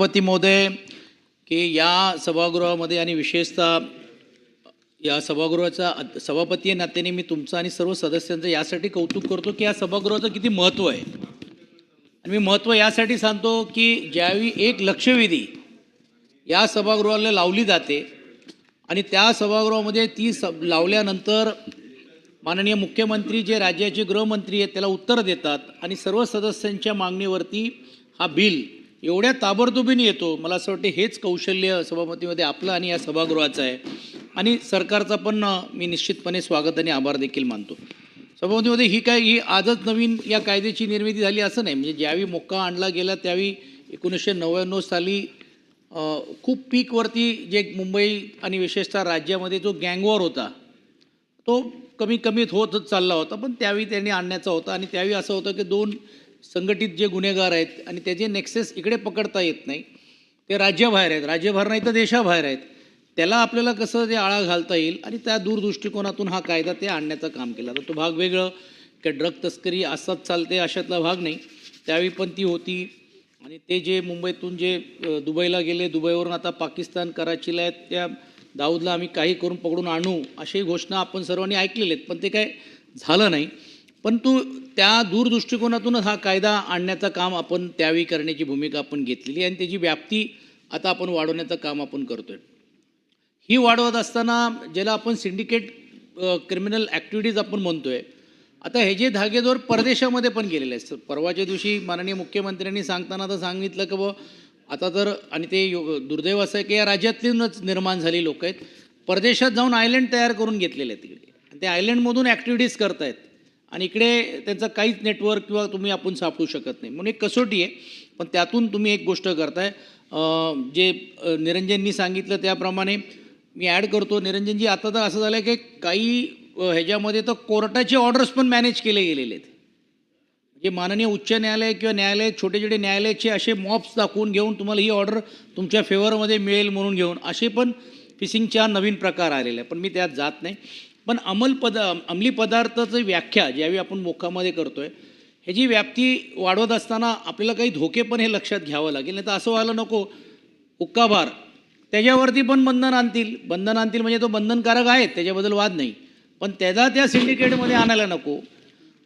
सभापती महोदय की या सभागृहामध्ये आणि विशेषतः या सभागृहाचा सभापती या नात्याने मी तुमचं आणि सर्व सदस्यांचं यासाठी कौतुक करतो की या सभागृहाचं किती महत्त्व आहे. आणि मी महत्त्व यासाठी सांगतो की ज्यावेळी एक लक्षवेधी या सभागृहाला लावली जाते आणि त्या सभागृहामध्ये ती स लावल्यानंतर माननीय मुख्यमंत्री जे राज्याचे गृहमंत्री आहेत त्याला उत्तर देतात आणि सर्व सदस्यांच्या मागणीवरती हा बिल एवढ्या ताबडतोबीने येतो. मला असं वाटते हेच कौशल्य सभापतीमध्ये आपलं आणि या सभागृहाचं आहे. आणि सरकारचा पण मी निश्चितपणे स्वागत आणि आभार देखील मानतो. सभापतीमध्ये ही काय ही आजच नवीन या कायद्याची निर्मिती झाली असं नाही. म्हणजे ज्यावेळी मोक्का आणला गेला त्यावेळी एकोणीसशे नव्याण्णव साली खूप पीकवरती जे मुंबई आणि विशेषतः राज्यामध्ये जो गँगवॉर होता तो कमी कमीत होतच चालला होता. पण त्यावेळी त्यांनी आणण्याचा होता आणि त्यावेळी असं होतं की दोन संघटित जे गुन्हेगार आहेत आणि त्याचे नेक्सेस इकडे पकडता येत नाही ते राज्याबाहेर आहेत. राज्यभार नाही तर देशाबाहेर आहेत. त्याला आपल्याला कसं ते आळा घालता येईल आणि त्या दूरदृष्टिकोनातून हा कायदा ते आणण्याचं काम केला. तर तो भाग वेगळं. की ड्रग तस्करी असाच चालते अशातला भाग नाही. त्यावेळी पण ती होती. आणि ते जे मुंबईतून जे दुबईला गेले दुबईवरून आता पाकिस्तान कराचीला आहेत त्या दाऊदला आम्ही काही करून पकडून आणू अशी घोषणा आपण सर्वांनी ऐकलेल्या आहेत. पण ते काय झालं नाही. पण तू त्या दूरदृष्टिकोनातूनच हा कायदा आणण्याचं काम आपण त्यावेळी करण्याची भूमिका आपण घेतलेली आणि त्याची व्याप्ती आता आपण वाढवण्याचं काम आपण करतोय. ही वाढवत असताना ज्याला आपण सिंडिकेट क्रिमिनल ॲक्टिव्हिटीज आपण म्हणतोय आता हे जे धागेदोर परदेशामध्ये पण गेलेले आहेत. परवाच्या दिवशी माननीय मुख्यमंत्र्यांनी सांगताना तर सांगितलं की बुवा आता तर आणि ते यो- दुर्दैव असं आहे की या राज्यातूनच निर्माण झाली लोक आहेत. परदेशात जाऊन आयलंड तयार करून घेतलेले आहेत तिकडे. ते आयलंडमधून ॲक्टिव्हिटीज करतायत. आणि इकडे त्यांचं काहीच नेटवर्क किंवा तुम्ही आपण सापडू शकत नाही. म्हणून एक कसोटी आहे पण त्यातून तुम्ही एक गोष्ट करताय. जे निरंजननी सांगितलं त्याप्रमाणे मी ॲड करतो. निरंजनजी आता तर असं झालं आहे की काही ह्याच्यामध्ये तर कोर्टाचे ऑर्डर्स पण मॅनेज केले गेलेले आहेत. जे माननीय उच्च न्यायालय किंवा न्यायालय छोटे छोटे न्यायालयाचे असे मॉप्स दाखवून घेऊन तुम्हाला ही ऑर्डर तुमच्या फेवरमध्ये मिळेल म्हणून घेऊन असे पण फिशिंगच्या नवीन प्रकार आलेले आहे पण मी त्यात जात नाही. पण अंमल पद अंमली पदार्थाची व्याख्या ज्यावेळी आपण मोखामध्ये करतोय ह्याची व्याप्ती वाढवत असताना आपल्याला काही धोके पण हे लक्षात घ्यावं लागेल. नाही तर असं व्हायला नको. हुक्काभार त्याच्यावरती पण बंधन आणतील. बंधन आणतील म्हणजे तो बंधनकारक आहेत त्याच्याबद्दल वाद नाही. पण त्याचा त्या सिंडिकेटमध्ये आणायला नको.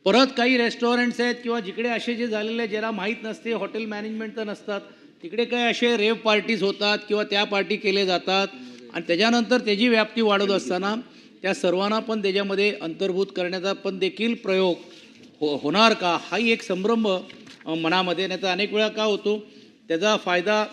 परत काही रेस्टॉरंट्स आहेत किंवा जिकडे असे जे झालेले आहेत, ज्याला माहीत नसते हॉटेल मॅनेजमेंट तर नसतात तिकडे काही असे रेव पार्टीज होतात किंवा त्या पार्टी केले जातात. आणि त्याच्यानंतर त्याची व्याप्ती वाढत असताना त्या सर्वांना पण त्याच्यामध्ये अंतर्भूत करण्याचा पण देखील प्रयोग हो होणार का? हाही एक संभ्रम मनामध्ये. नाही तर अनेक वेळा का होतो? त्याचा फायदा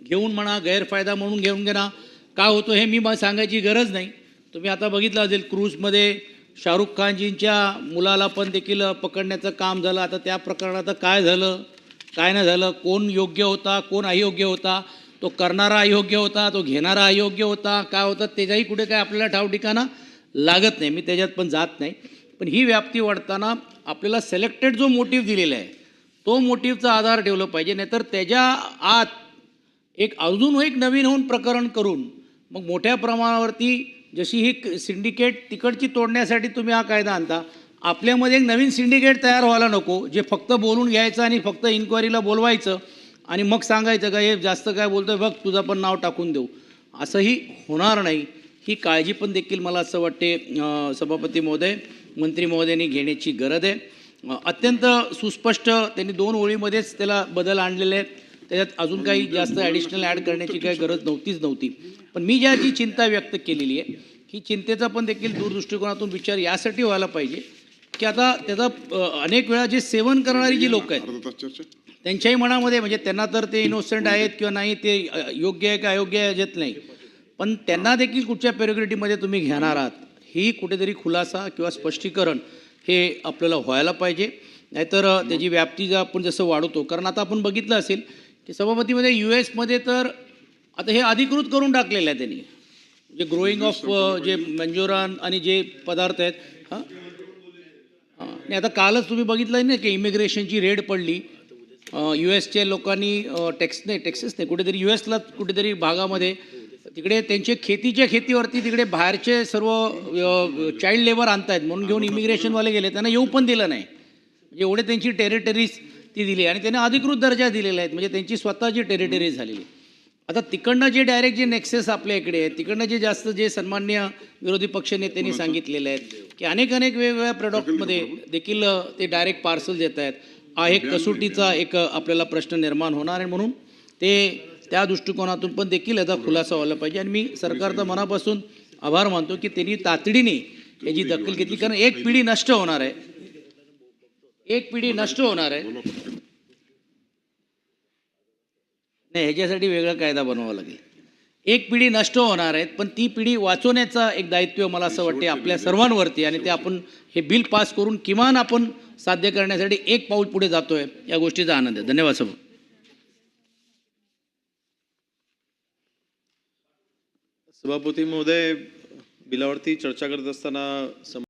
घेऊन म्हणा गैरफायदा म्हणून घेऊन घेणा का होतो हे मी मला सांगायची गरज नाही. तुम्ही आता बघितलं असेल क्रूजमध्ये शाहरुख खानजींच्या मुलाला पण देखील पकडण्याचं काम झालं. आता त्या प्रकरणात काय झालं काय नाही झालं? कोण योग्य होता कोण अयोग्य होता? तो करणारा अयोग्य होता तो घेणारा अयोग्य होता. काय होतं त्याच्याही कुठे काय आपल्याला ठाव ठिकाणा लागत नाही. मी त्याच्यात पण जात नाही. पण ही व्याप्ती वाढताना आपल्याला सिलेक्टेड जो मोटिव्ह दिलेला आहे तो मोटिव्हचा आधार ठेवलं पाहिजे. नाहीतर त्याच्या आत एक अजून एक नवीन होऊन प्रकरण करून मग मोठ्या प्रमाणावरती जशी ही सिंडिकेट तिकडची तोडण्यासाठी तुम्ही हा कायदा आणता आपल्यामध्ये एक नवीन सिंडिकेट तयार व्हायला नको जे फक्त बोलून घ्यायचं आणि फक्त इन्क्वायरीला बोलवायचं. आणि मग सांगायचं का हे जास्त काय बोलतोय बघ तुझं पण नाव टाकून देऊ. असंही होणार नाही. ही काळजी पण देखील मला असं वाटते सभापती महोदय मंत्री महोदयांनी घेण्याची गरज आहे. अत्यंत सुस्पष्ट त्यांनी दोन ओळीमध्येच त्याला बदल आणलेले आहेत. त्याच्यात अजून काही जास्त ॲडिशनल ॲड करण्याची काही गरज नव्हतीच नव्हती. पण मी ज्या जी चिंता व्यक्त केलेली आहे ही चिंतेचा पण देखील दूरदृष्टिकोनातून विचार यासाठी व्हायला पाहिजे. की आता त्याचा अनेक वेळा जे सेवन करणारी जी लोक आहेत त्यांच्याही मनामध्ये म्हणजे त्यांना तर ते इनोसेंट आहेत किंवा नाही ते योग्य आहे का अयोग्य आहे याच्यात नाही. पण त्यांना देखील कुठच्या पेरिग्रिटीमध्ये तुम्ही घेणार आहात ही कुठेतरी खुलासा किंवा स्पष्टीकरण हे आपल्याला व्हायला पाहिजे. नाहीतर त्याची व्याप्ती जर आपण जसं वाढवतो कारण आता आपण बघितलं असेल की सभापतीमध्ये यू एसमध्ये तर आता हे अधिकृत करून टाकलेलं आहे त्यांनी. जे ग्रोईंग ऑफ जे मंजुरान आणि जे पदार्थ आहेत हां. नाही आता कालच तुम्ही बघितलं ना की इमिग्रेशनची रेड पडली. यू एसच्या लोकांनी टेक्स नाही टेक्सेस नाही कुठेतरी यू एसला कुठेतरी भागामध्ये तिकडे त्यांचे खेतीच्या खेतीवरती तिकडे बाहेरचे सर्व चाइल्ड लेबर आणतायत. म्हणून घेऊन इमिग्रेशनवाले गेले. त्यांना येऊ पण दिलं नाही. म्हणजे एवढे त्यांची टेरिटरीज ती दिली. आणि त्यांना अधिकृत दर्जा दिलेला आहे. म्हणजे त्यांची स्वतःची टेरिटरीज झालेली. आता तिकडनं जे डायरेक्ट जे नेक्सेस आपल्या इकडे आहे तिकडनं जे जास्त जे सन्मान्य विरोधी पक्षनेत्यांनी सांगितलेले आहेत की अनेक अनेक वेगवेगळ्या प्रॉडक्टमध्ये देखील ते डायरेक्ट पार्सल देत आहेत. हा एक कसोटीचा एक आपल्याला प्रश्न निर्माण होणार आहे म्हणून ते त्या दृष्टिकोनातून पण देखील याचा खुलासा व्हायला पाहिजे. आणि मी सरकारचा मनापासून आभार मानतो की त्यांनी तातडीने याची दखल घेतली. कारण एक पिढी नष्ट होणार आहे. एक पिढी नष्ट होणार आहे. नाही ह्याच्यासाठी वेगळा कायदा बनवावा लागेल. एक पिढी नष्ट होणार आहेत पण ती पिढी वाचवण्याचा एक दायित्व मला असं वाटते आपल्या सर्वांवरती आणि ते आपण हे बिल पास करून किमान आपण साध्य करण्यासाठी एक पाऊल पुढे जातोय या गोष्टीचा आनंद आहे. धन्यवाद सभा सभापती महोदय बिलावरती चर्चा करत असताना